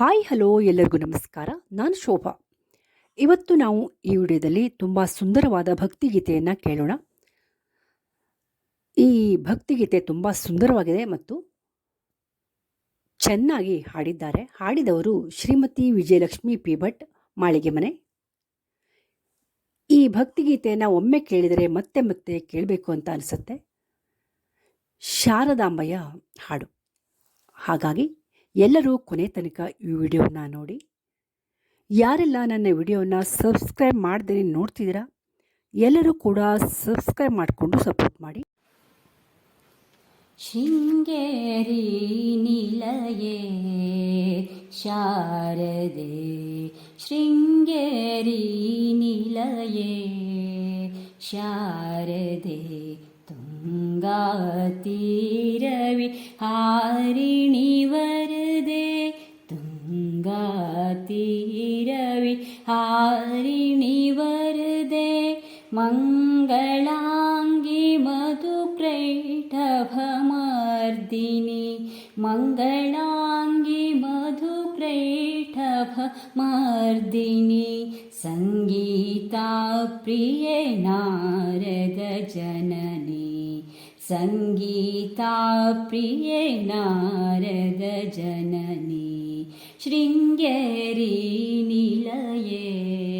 Hi, hello, ಎಲ್ಲರಿಗೂ ನಮಸ್ಕಾರ. ನಾನು ಶೋಭಾ. ಇವತ್ತು ನಾವು ಈ ವಿಡಿಯೋದಲ್ಲಿ ತುಂಬ ಸುಂದರವಾದ ಭಕ್ತಿಗೀತೆಯನ್ನು ಕೇಳೋಣ. ಈ ಭಕ್ತಿಗೀತೆ ತುಂಬ ಸುಂದರವಾಗಿದೆ ಮತ್ತು ಚೆನ್ನಾಗಿ ಹಾಡಿದ್ದಾರೆ. ಹಾಡಿದವರು ಶ್ರೀಮತಿ ವಿಜಯಲಕ್ಷ್ಮಿ ಪಿ ಭಟ್ ಮಾಳಿಗೆ ಮನೆ. ಈ ಭಕ್ತಿಗೀತೆಯನ್ನು ಒಮ್ಮೆ ಕೇಳಿದರೆ ಮತ್ತೆ ಮತ್ತೆ ಕೇಳಬೇಕು ಅಂತ ಅನಿಸುತ್ತೆ. ಶಾರದಾಂಬಯ್ಯ ಹಾಡು. ಹಾಗಾಗಿ ಎಲ್ಲರೂ ಕೊನೆ ತನಕ ಈ ವಿಡಿಯೋನ ನೋಡಿ. ಯಾರೆಲ್ಲ ನನ್ನ ವಿಡಿಯೋನ ಸಬ್ಸ್ಕ್ರೈಬ್ ಮಾಡ್ದೇನೆ ನೋಡ್ತಿದ್ದೀರಾ, ಎಲ್ಲರೂ ಕೂಡ ಸಬ್ಸ್ಕ್ರೈಬ್ ಮಾಡಿಕೊಂಡು ಸಪೋರ್ಟ್ ಮಾಡಿ. ಶೃಂಗೇರಿ ನಿಲಯೇ, ಶಾರದೆ, ಶೃಂಗೇರಿ ನಿಲಯೇ, ಶಾರದೆ ತುಂಗಾತೀರವಿ रिणि वरदे मङ्गलाङ्गि मधुक्रैठभमर्दिनि मङ्गलाङ्गि मधुक्रैठभमर्दिनि मधु सङ्गीता प्रिये नारदजननी। सङ्गीता प्रिये नारदजननी। शृङ्गेरी निलये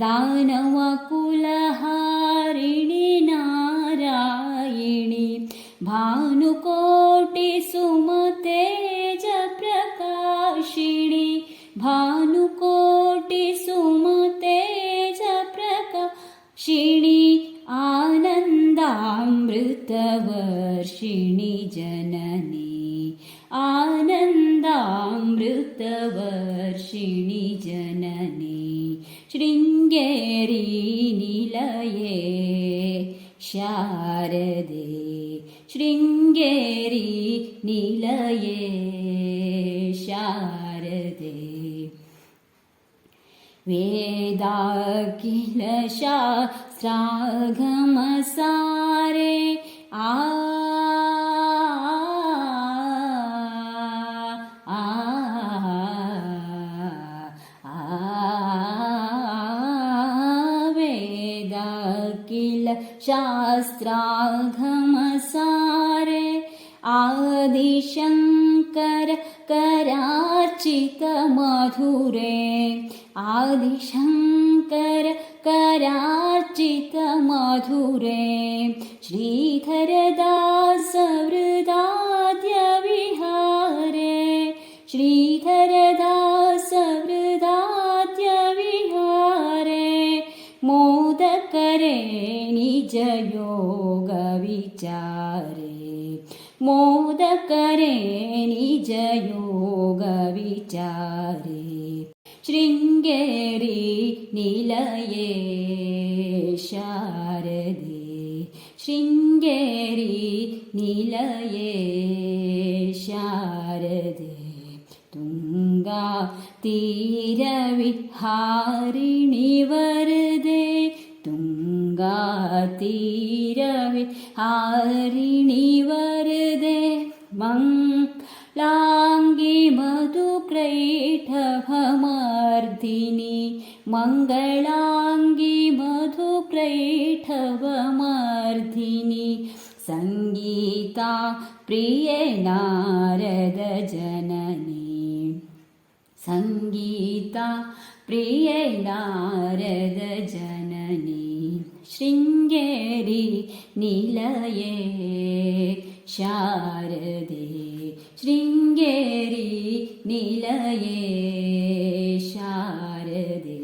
दानवकुलहारिणि नारायणि भानुकोटिसुमतेज प्रकाशिणि भानुकोटिसुमतेज प्रकाशिणि आनन्दामृतवर्षिणि जननी आनन्दामृतवर्षिणि जननी। शृङ्गेरी निलये शारदे शृङ्गेरी निलये शारदे वेदाखिल शास्त्रागमसारे आ आ वेदाखिल शास्त्रागमसारे आदिशङ्कर करार्चित मधुरे आदिशङ्कर करार्चित मधुरे श्रीधरदास वृदाद्य विहारे श्रीधरदास वृदाद्य विहारे मोदकरे निजयोगविचारे मोदकरे निजयोगविचारे शृङ्गेरी निलये शारदे शृङ्गेरी निलये शारदे तुङ्गा तीरविहारिणि वरदे तुङ्गा तीरविहारिणि वरदे मङ्गलाङ्गी मधुक्रैठभमर्दिनि मङ्गलाङ्गी मधुक्रैठभमर्दिनि सङ्गीता प्रिये नारदजननी सङ्गीता प्रिये नारदजननी ശൃംഗേരി നിലയേ ശാരദേ ശൃംഗേരി നിലയേ ശാരദേ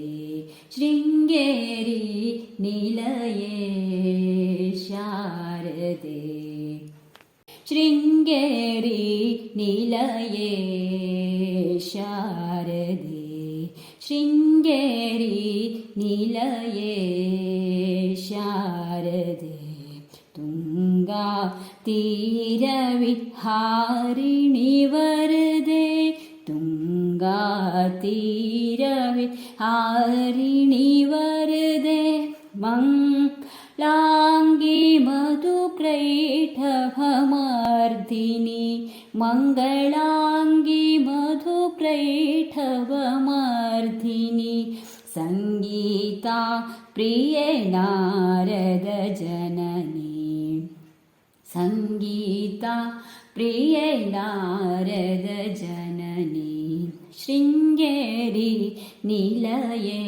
ശൃംഗേരി നിലയേ ശാരദേ ശൃംഗേരി നിലയേ ശാരദേ ശൃംഗേരി നിലയേ तुङ्गा तीरविहारिणि वरदे तुङ्गा तीरविहारिणि वरदे मङ्गलाङ्गी मधुक्रैठभमर्दिनि मङ्गलाङ्गी मधुक्रैठभमर्दिनि सङ्गीता प्रिये नारदजननी സംഗീത പ്രിയ നാരദ ജനനി ശൃംഗേരി നിലയേ.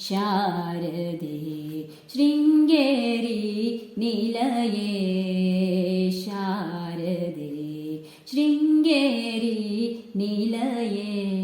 ശാരദേ ശൃംഗേരി നിലയേ. ശാരദേ ശൃംഗേരി നിലയേ.